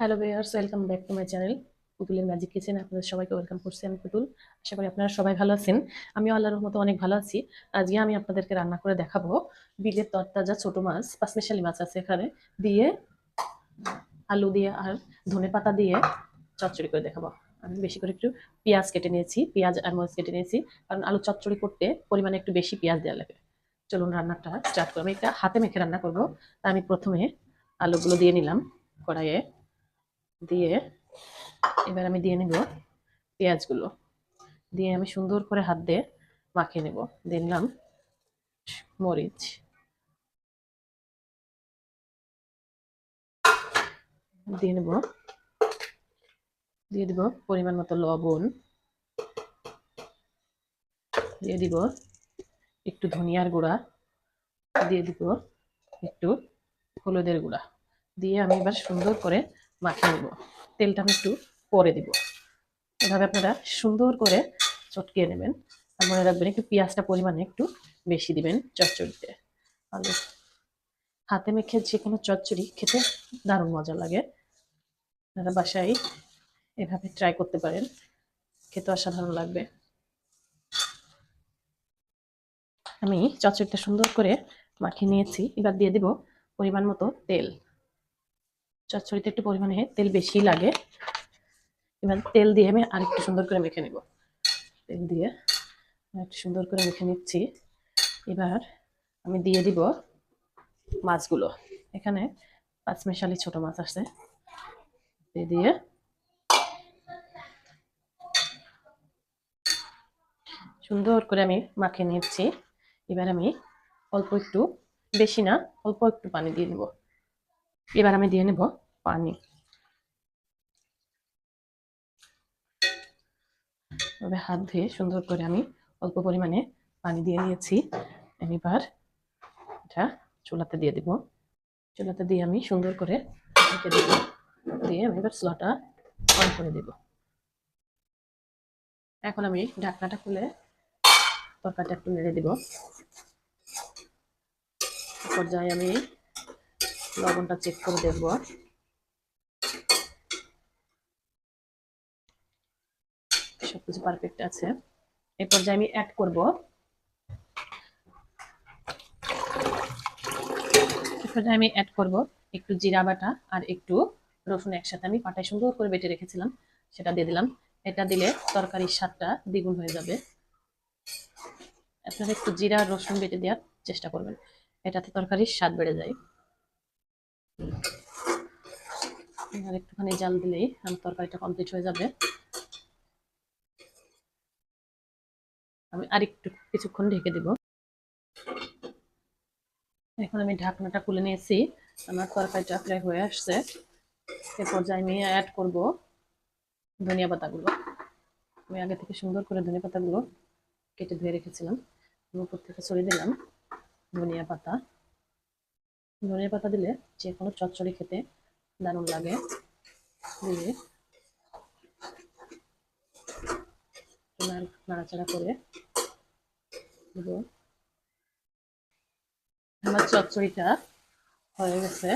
Hello viewers welcome back to my channel পুতুলের magic kitchen আপনাদের সবাইকে ওয়েলকাম করছি আমি পুতুল। আশা করি আপনারা সবাই ভালো আছেন। আমিও আল্লাহর মতো অনেক ভালো আছি। আজকে আমি আপনাদেরকে রান্না করে দেখাবো বিলের তরতাজা ছোট মাছ পাঁচমিশালি মাছ আছে এখানে। দিয়ে আলু দিয়ে আর ধনে পাতা দিয়ে চচ্চড়ি করে দেখাবো। আমি বেশি করে একটু পেঁয়াজ কেটে নিয়েছি, পেঁয়াজ আর মরিচ কেটে নিয়েছি। কারণ আলু চচ্চড়ি করতে পরিমাণে একটু বেশি পেঁয়াজ দেওয়া লাগে। চলুন রান্নাটা স্টার্ট করব আমি একটা হাতে মেখে রান্না করব। তা আমি প্রথমে আলুগুলো দিয়ে নিলাম কড়াইয়ে। দিয়ে এবার আমি দিয়ে নেব পেঁয়াজগুলো। দিয়ে আমি সুন্দর করে হাত দিয়ে মাখিয়ে নেব। দিলাম মরিচ। দিয়ে নেব, দিয়ে দিব পরিমাণ মতো লবণ। দিয়ে দিব একটু ধনিয়ার গুঁড়া। দিয়ে দিব একটু হলুদের গুঁড়া। দিয়ে আমি এবার সুন্দর করে মাখিয়ে নেব। তেলটা আমি একটু পরে দিব। এভাবে আপনারা সুন্দর করে চটকিয়ে নেবেন। আর মনে রাখবেন একটু পেঁয়াজটা পরিমাণে একটু বেশি দিবেন চচ্চড়িতে। আলু হাতে মেখে যে কোনো চচ্চড়ি খেতে দারুণ মজা লাগে। আপনারা বাসায় এভাবে ট্রাই করতে পারেন। খেতে অসাধারণ লাগবে। আমি চচ্চড়িটা সুন্দর করে মাখিয়ে নিয়েছি। এবার দিয়ে দিব পরিমাণ মতো তেল। চচ্চড়িতে একটু পরিমাণে তেল বেশি লাগে। এবার তেল দিয়ে আমি আরেকটু সুন্দর করে মেখে নেব। তেল দিয়ে একটু সুন্দর করে মেখে নিচ্ছি। এবার আমি দিয়ে দিব মাছগুলো। এখানে পাঁচমেশালি ছোট মাছ আছে। দিয়ে দিয়ে সুন্দর করে আমি মাখিয়ে নিচ্ছি। এবার আমি অল্প একটু, বেশি না, অল্প একটু পানি দিয়ে নেব। এবার আমি দিয়ে নেব পানি। তবে হাত ধুয়ে সুন্দর করে আমি অল্প পরিমাণে পানি দিয়ে নিয়েছি। আমি এবার এটা চুলাতে দিয়ে দিব। চুলাতে দিয়ে আমি সুন্দর করে ঢেকে দিব। দিয়ে আমি এবার চুলাটা অন করে দিব। এখন আমি ঢাকনাটা খুলে তরকারিটা একটু নেড়ে দিব। পর্যায়ে আমি লবণটা চেক করে দেখব। সবকিছু পারফেক্ট আছে। এই পর্যায়ে আমি অ্যাড করব। পর্যায়ে আমি অ্যাড করব একটু জিরা বাটা আর একটু রসুন একসাথে। আমি পাটায় সুন্দর করে বেটে রেখেছিলাম, সেটা দিয়ে দিলাম। এটা দিলে তরকারির স্বাদটা দ্বিগুণ হয়ে যাবে। আপনারা একটু জিরা, রসুন বেটে দেওয়ার চেষ্টা করবেন। এটাতে তরকারির স্বাদ বেড়ে যায়। আর একটুখানি জাল দিলেই আমার তরকারিটা কমপ্লিট হয়ে যাবে। আমি আরেকটু কিছুক্ষণ ঢেকে দিব। এখন আমি ঢাকনাটা খুলে নিয়েছি। আমার তরকারিটা প্রায় হয়ে আসছে। এ পর্যায়ে আমি অ্যাড করব ধনিয়া পাতাগুলো। আমি আগে থেকে সুন্দর করে ধনিয়া পাতাগুলো কেটে ধুয়ে রেখেছিলাম। উপর থেকে ছড়িয়ে দিলাম ধনিয়া পাতা। ধনিয়া পাতা দিলে যে কোনো চচ্চড়ি খেতে দারুণ লাগে। দিয়ে নাড়াচাড়া করে আমার চচ্চড়িটা হয়ে গেছে।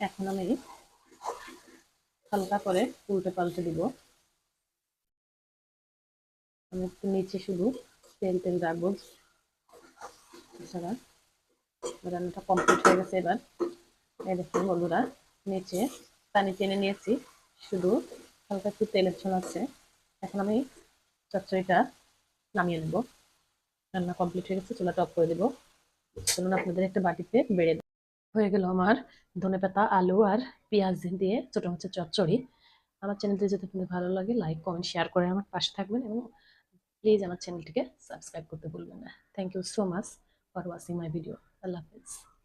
এখন আমি হালকা করে উল্টে পাল্টে দিব। আমি একটু নিচে শুধু তেল তেল রাখব। এছাড়া রান্নাটা কমপ্লিট হয়ে গেছে এবার। এই দেখুন বন্ধুরা নিচে পানি টেনে নিয়েছি, শুধু হালকা একটু তেলের ছোল আছে। এখন আমি চচ্চড়িটা নামিয়ে নেব। রান্না কমপ্লিট হয়ে গেছে, চুলাটা অফ করে দেবো। চলুন আপনাদের একটা বাটিতে বেড়ে হয়ে গেল আমার ধনে পাতা, আলু আর পেঁয়াজ দিয়ে ছোটো মাছের চচ্চড়ি। আমার চ্যানেলটি যদি আপনাদের ভালো লাগে লাইক কমেন্ট শেয়ার করে আমার পাশে থাকবেন এবং প্লিজ আমার চ্যানেলটিকে সাবস্ক্রাইব করতে ভুলবেন না। Thank you so much for watching my video. Allah Hafiz.